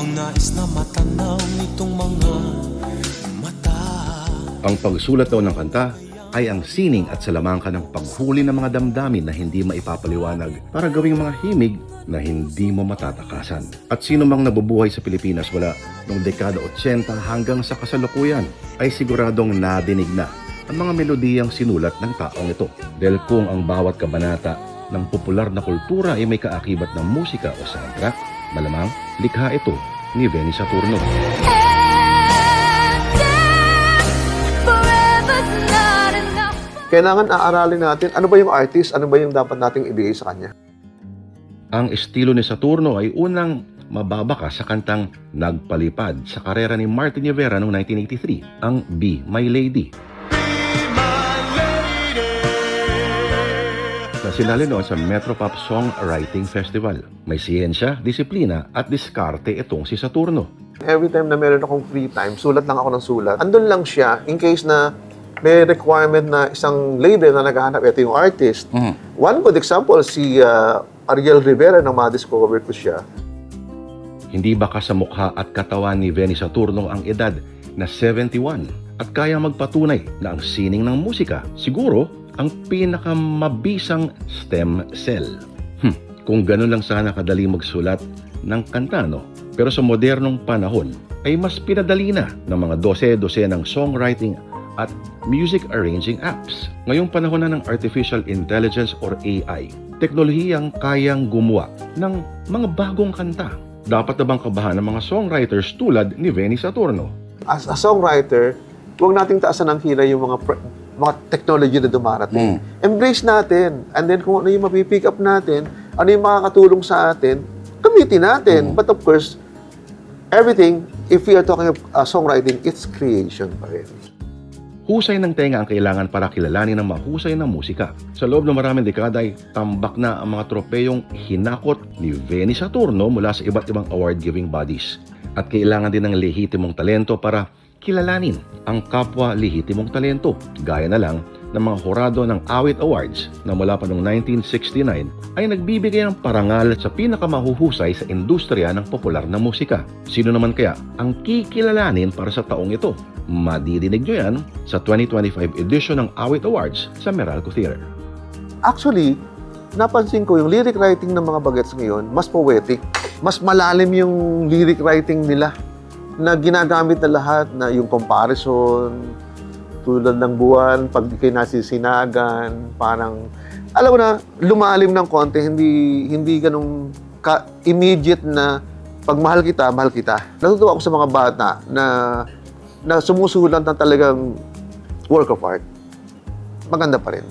Ang nais na matanaw nitong mga mata Ang pagsulat daw ng kanta ay ang sining at salamangka ng paghuli ng mga damdamin na hindi maipapaliwanag para gawing mga himig na hindi mo matatakasan. At sino mang nabubuhay sa Pilipinas wala noong dekada 80 hanggang sa kasalukuyan ay siguradong nadinig na ang mga melodiyang sinulat ng taong ito. Dahil kung ang bawat kabanata ng popular na kultura ay may kaakibat ng musika o soundtrack, malamang likha ito ni Benny Saturno. Kailangan aaralin natin ano ba yung artist, ano ba yung dapat nating ibigay sa kanya. Ang estilo ni Saturno ay unang mababaka sa kantang Nagpalipad sa karera ni Martin Rivera noong 1983, ang Be My Lady. Na sinali noon sa Metropop Songwriting Festival. May siyensya, disiplina at diskarte itong si Saturno. Every time na meron akong free time, sulat lang ako ng sulat. Andun lang siya in case na may requirement na isang label na naghahanap, ito yung artist. One good example, si uh, Ariel Rivera nang ma-discover ko siya. Hindi baka sa mukha at katawan ni Benny Saturno ang edad na 71 at kaya magpatunay na ang sining ng musika siguro ang pinakamabisang stem cell. Hmm, kung ganun lang sana kadali magsulat ng kanta, no? Pero sa modernong panahon ay mas pinadali na ng mga dose-dose ng songwriting at music arranging apps. Ngayong panahon na ng artificial intelligence or AI, teknolohiyang kayang gumawa ng mga bagong kanta. Dapat na bang kabahan ng mga songwriters tulad ni Benny Saturno? As a songwriter, huwag nating taasan ng hila yung mga mga technology na dumarating. Embrace natin. And then kung ano yung mapipick up natin, ano yung makakatulong sa atin, gamitin natin. But of course, everything, if we are talking of uh, songwriting, it's creation pa rin. Husay ng tenga ang kailangan para kilalanin ng mahusay na musika. Sa loob ng maraming dekada ay tambak na ang mga tropeyong hinakot ni Benny Saturno mula sa iba't ibang award-giving bodies. At kailangan din ng lehitimong talento para kilalanin ang kapwa lehitimong talento. Gaya na lang ng mga horado ng Awit Awards na mula pa noong 1969 ay nagbibigay ng parangal sa pinakamahuhusay sa industriya ng popular na musika. Sino naman kaya ang kikilalanin para sa taong ito? Madidinig nyo yan sa 2025 edition ng Awit Awards sa Meralco Theater. Actually, napansin ko yung lyric writing ng mga bagets ngayon, mas poetic. Mas malalim yung lyric writing nila na ginagamit na lahat na yung comparison, tulad ng buwan, pag kayo nasisinagan, parang, alam mo na, lumalim ng konti, hindi, hindi ganun ka immediate na pag mahal kita, mahal kita. Natutuwa ako sa mga bata na, na sumusulat na talagang work of art. Maganda pa rin.